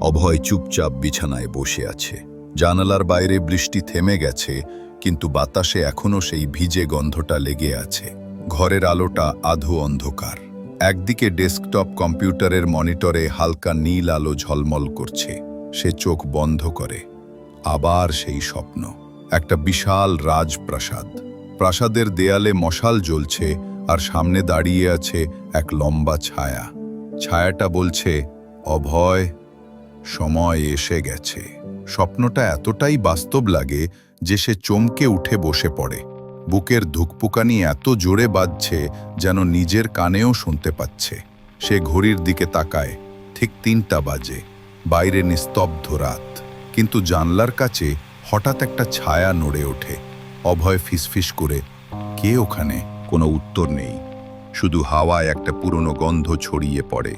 অভয় চুপচাপ বিছানায় বসে আছে। জানালার বাইরে বৃষ্টি থেমে গেছে, কিন্তু বাতাসে এখনও সেই ভিজে গন্ধটা লেগে আছে। ঘরের আলোটা আধো অন্ধকার। একদিকে ডেস্কটপ কম্পিউটারের মনিটরে হালকা নীল আলো ঝলমল করছে। সে চোখ বন্ধ করে। আবার সেই স্বপ্ন। একটা বিশাল রাজপ্রাসাদ। প্রাসাদের দেয়ালে মশাল জ্বলছে আর সামনে দাঁড়িয়ে আছে এক লম্বা ছায়া। ছায়াটা বলছে, অভয়, সময় এসে গেছে। স্বপ্নটা এতটাই বাস্তব লাগে যে সে চমকে উঠে বসে পড়ে। বুকের ধুকপুকানি এত জোরে বাজছে যেন নিজের কানেও শুনতে পাচ্ছে। সে ঘড়ির দিকে তাকায়, ঠিক তিনটা বাজে। বাইরে নিস্তব্ধ রাত। কিন্তু জানলার কাছে হঠাৎ একটা ছায়া নড়ে ওঠে। অভয় ফিসফিস করে, কে ওখানে? কোনো উত্তর নেই। শুধু হাওয়ায় একটা পুরনো গন্ধ ছড়িয়ে পড়ে,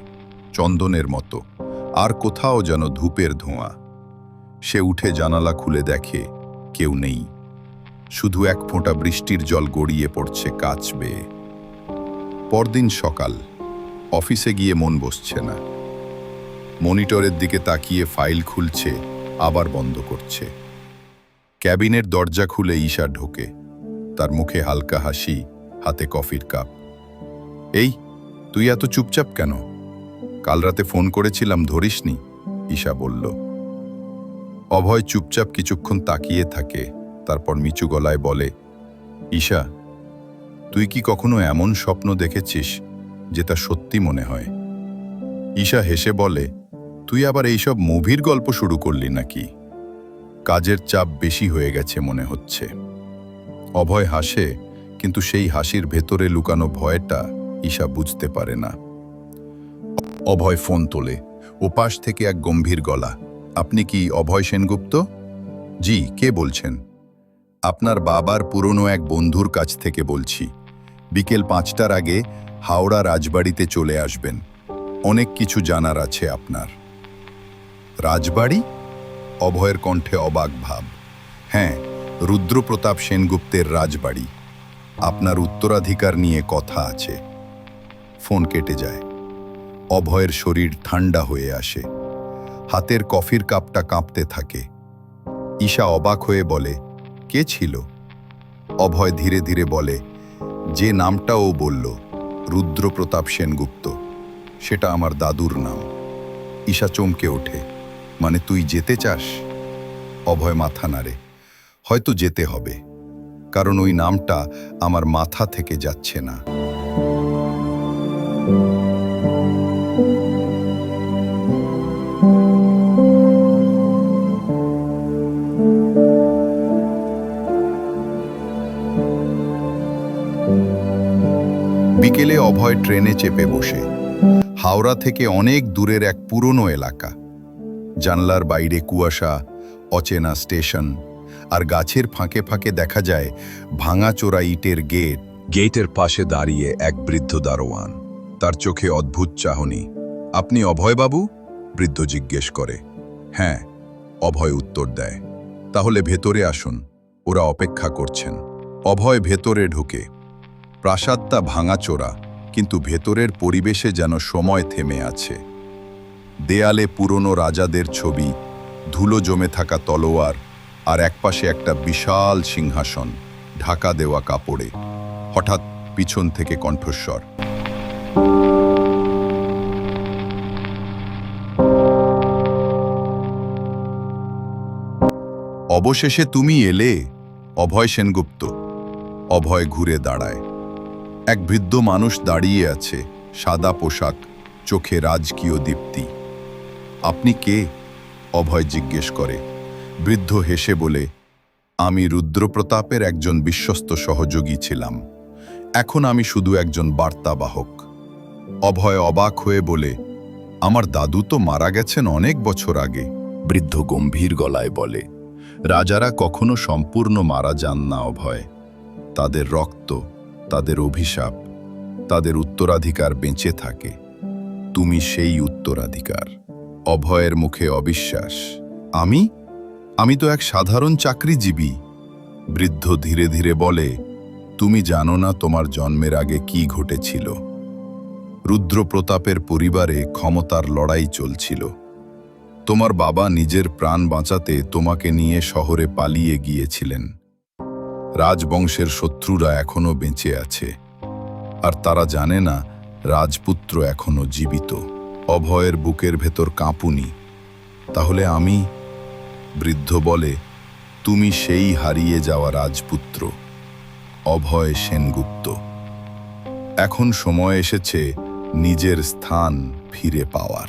চন্দনের মতো। আর কোথাও যেন ধূপের ধোঁয়া। সে উঠে জানালা খুলে দেখে, কেউ নেই। শুধু এক ফোঁটা বৃষ্টির জল গড়িয়ে পড়ছে কাচ বেয়ে। পরদিন সকাল, অফিসে গিয়ে মন বসছে না। মনিটরের দিকে তাকিয়ে ফাইল খুলছে, আবার বন্ধ করছে। ক্যাবিনের দরজা খুলে ঈশা ঢোকে। তার মুখে হালকা হাসি, হাতে কফির কাপ। এই, তুই এত চুপচাপ কেন? কাল রাতে ফোন করেছিলাম, ধরিসনি? ঈশা বলল। অভয় চুপচাপ কিছুক্ষণ তাকিয়ে থাকে, তারপর মিচু গলায় বলে, ঈশা, তুই কি কখনো এমন স্বপ্ন দেখেছিস যেটা সত্যি মনে হয়? ঈশা হেসে বলে, তুই আবার এইসব মুভির গল্প শুরু করলি নাকি? কাজের চাপ বেশি হয়ে গেছে মনে হচ্ছে। অভয় হাসে, কিন্তু সেই হাসির ভেতরে লুকানো ভয়টা ঈশা বুঝতে পারে না। অভয় ফোন তোলে, ওপাশ থেকে এক গম্ভীর গলা, আপনি কি অভয় সেনগুপ্ত? জি, কে বলছেন? আপনার বাবার পুরনো এক বন্ধুর কাছ থেকে বলছি। বিকেল পাঁচটার আগে হাওড়া রাজবাড়িতে চলে আসবেন। অনেক কিছু জানার আছে আপনার। রাজবাড়ি? অভয়ের কণ্ঠে অবাক ভাব। হ্যাঁ রুদ্রপ্রতাপ সেনগুপ্তের রাজবাড়ি। আপনার উত্তরাধিকার নিয়ে কথা আছে। ফোন কেটে যায়। অভয়ের শরীর ঠান্ডা হয়ে আসে। হাতের কফির কাপটা কাঁপতে থাকে। ঈশা অবাক হয়ে বলে, কে ছিল? অভয় ধীরে ধীরে বলে, যে নামটা ও বলল, রুদ্রপ্রতাপ সেনগুপ্ত। সেটা আমার দাদুর নাম। ঈশা চমকে ওঠে। মানে তুই যেতে চাস? অভয় মাথা নাড়ে। হয়তো যেতে হবে, কারণ ওই নামটা আমার মাথা থেকে যাচ্ছে না। বিকেলে অভয় ট্রেনে চেপে বসে। হাওড়া থেকে অনেক দূরের এক পুরনো এলাকা। জানলার বাইরে কুয়াশা, অচেনা স্টেশন আর গাছের ফাঁকে ফাঁকে দেখা যায় ভাঙাচোরা ইটের গেট। গেটের পাশে দাঁড়িয়ে এক বৃদ্ধ দারোয়ান, তার চোখে অদ্ভুত চাহনি। আপনি অভয়বাবু বৃদ্ধ জিজ্ঞেস করে। হ্যাঁ অভয় উত্তর দেয়। তাহলে ভেতরে আসুন, ওরা অপেক্ষা করছেন। অভয় ভেতরে ঢুকে। প্রাসাদটা ভাঙাচোরা, কিন্তু ভেতরের পরিবেশে যেন সময় থেমে আছে। দেয়ালে পুরনো রাজাদের ছবি, ধুলো জমে থাকা তলোয়ার আর একপাশে একটা বিশাল সিংহাসন, ঢাকা দেওয়া কাপড়ে, হঠাৎ পিছন থেকে কণ্ঠস্বর। অবশেষে তুমি এলে, অভয় সেনগুপ্ত। অভয় ঘুরে দাঁড়ায়। এক বৃদ্ধ মানুষ দাঁড়িয়ে আছে, সাদা পোশাক, চোখে রাজকীয় দীপ্তি। আপনি কে? অভয় জিজ্ঞেস করে। বৃদ্ধ হেসে বলে, আমি রুদ্রপ্রতাপের একজন বিশ্বস্ত সহযোগী ছিলাম। এখন আমি শুধু একজন বার্তাবাহক। অভয় অবাক হয়ে বলে, আমার দাদু তো মারা গেছেন অনেক বছর আগে। বৃদ্ধ গম্ভীর গলায় বলে, রাজারা কখনো সম্পূর্ণ মারা যান না অভয়। তাদের রক্ত, তাদের অভিশাপ, তাদের উত্তরাধিকার বেঁচে থাকে। তুমি সেই উত্তরাধিকার। অভয়ের মুখে অবিশ্বাস। আমি? আমি তো এক সাধারণ চাকরিজীবী। বৃদ্ধ ধীরে ধীরে বলে, তুমি জানো না তোমার জন্মের আগে কি ঘটেছিল? রুদ্রপ্রতাপের পরিবারে ক্ষমতার লড়াই চলছিল। তোমার বাবা নিজের প্রাণ বাঁচাতে তোমাকে নিয়ে শহরে পালিয়ে গিয়েছিলেন। রাজবংশের শত্রুরা এখনও বেঁচে আছে। আর তারা জানে না রাজপুত্র এখনও জীবিত। অভয়ের বুকের ভেতর কাঁপুনি। তাহলে আমি, বৃদ্ধ বলে, তুমি সেই হারিয়ে যাওয়া রাজপুত্র, অভয় সেনগুপ্ত। এখন সময় এসেছে নিজের স্থান ফিরে পাওয়ার।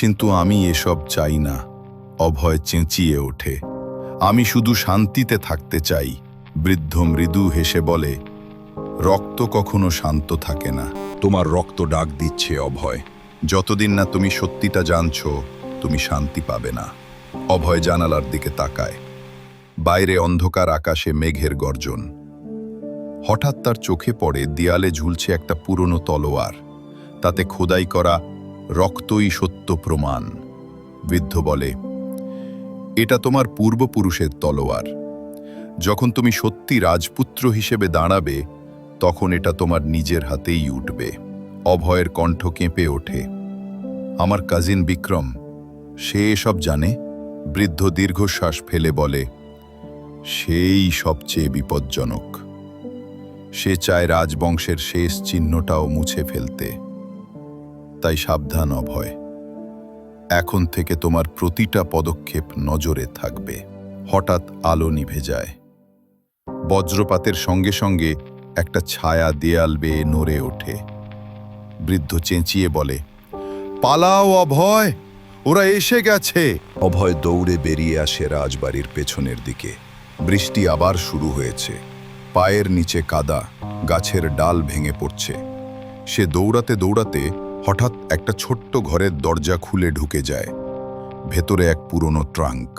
কিন্তু আমি এসব চাই না, অভয় চেঁচিয়ে ওঠে। আমি শুধু শান্তিতে থাকতে চাই, বৃদ্ধ মৃদু হেসে বলে, রক্ত কখনো শান্ত থাকে না। তোমার রক্ত ডাক দিচ্ছে অভয়। যতদিন না তুমি সত্যিটা জানছ, তুমি শান্তি পাবে না। অভয় জানালার দিকে তাকায়। বাইরে অন্ধকার আকাশে মেঘের গর্জন। হঠাৎ তার চোখে পড়ে দেয়ালে ঝুলছে একটা পুরনো তলোয়ার। তাতে খোদাই করা রক্তই সত্য প্রমাণ। বৃদ্ধ বলে, এটা তোমার পূর্বপুরুষের তলোয়ার। যখন তুমি সত্যি রাজপুত্র হিসেবে দাঁড়াবে, তখন এটা তোমার নিজের হাতেই উঠবে। অভয়ের কণ্ঠ কেঁপে ওঠে। আমার কাজিন বিক্রম, সে এসব জানে? বৃদ্ধ দীর্ঘশ্বাস ফেলে বলে, সেই সবচেয়ে বিপজ্জনক। সে চায় রাজবংশের শেষ চিহ্নটাও মুছে ফেলতে। তাই সাবধান অভয়। এখন থেকে তোমার প্রতিটা পদক্ষেপ নজরে থাকবে। হঠাৎ আলো নিভে যায়। বজ্রপাতের সঙ্গে সঙ্গে একটা ছায়া দেয়াল বেয়ে নড়ে ওঠে। বৃদ্ধ চেঁচিয়ে বলে, পালাও অভয়, ওরা এসে গেছে। অভয় দৌড়ে বেরিয়ে আসে রাজবাড়ির পেছনের দিকে। বৃষ্টি আবার শুরু হয়েছে। পায়ের নিচে কাদা, গাছের ডাল ভেঙে পড়ছে। সে দৌড়াতে দৌড়াতে হঠাৎ একটা ছোট্ট ঘরের দরজা খুলে ঢুকে যায়। ভেতরে এক পুরনো ট্রাঙ্ক।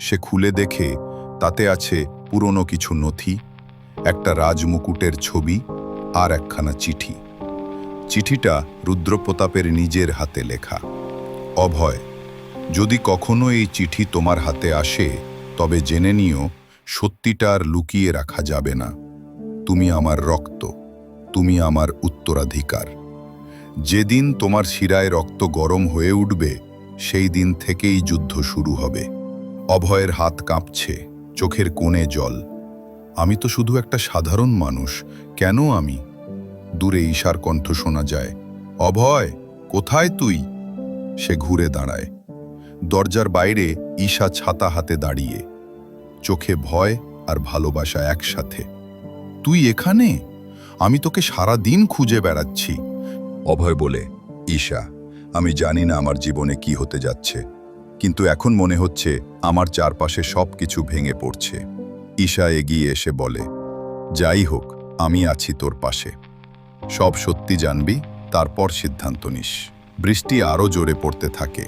সে খুলে দেখে তাতে আছে পুরনো কিছু নথি, একটা রাজমুকুটের ছবি আর একখানা চিঠি। চিঠিটা রুদ্রপ্রতাপের নিজের হাতে লেখা। অভয়, যদি কখনো এই চিঠি তোমার হাতে আসে, তবে জেনে নিও, সত্যিটা আর লুকিয়ে রাখা যাবে না। তুমি আমার রক্ত, তুমি আমার উত্তরাধিকার। যেদিন তোমার শিরায় রক্ত গরম হয়ে উঠবে, সেই দিন থেকেই যুদ্ধ শুরু হবে। অভয়ের হাত কাঁপছে, চোখের কোণে জল। আমি তো শুধু একটা সাধারণ মানুষ, কেন আমি? দূরে ঈশার কণ্ঠ শোনা যায়। অভয়, কোথায় তুই? সে ঘুরে দাঁড়ায়। দরজার বাইরে ঈশা ছাতা হাতে দাঁড়িয়ে। চোখে ভয় আর ভালোবাসা একসাথে। তুই এখানে? আমি তোকে সারা দিন খুঁজে বেড়াচ্ছি। অভয় বলে, ঈশা, আমি জানি না আমার জীবনে কি হতে যাচ্ছে। কিন্তু এখন মনে হচ্ছে আমার চারপাশে সব কিছু ভেঙে পড়ছে। ঈশা এগিয়ে এসে বলে, যাই হোক, আমি আছি তোর পাশে। সব সত্যি জানবি, তারপর সিদ্ধান্ত নিস। বৃষ্টি আরও জোরে পড়তে থাকে।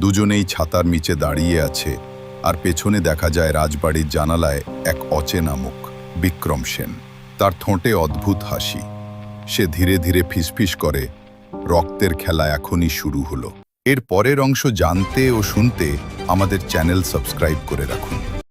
দুজনেই ছাতার নিচে দাঁড়িয়ে আছে, আর পেছনে দেখা যায় রাজবাড়ির জানালায় এক অচেনা মুখ, বিক্রম সেন। তার ঠোঁটে অদ্ভুত হাসি। সে ধীরে ধীরে ফিসফিস করে, রক্তের খেলা এখনই শুরু হলো। এর পরের অংশ জানতে ও শুনতে আমাদের চ্যানেল সাবস্ক্রাইব করে রাখুন।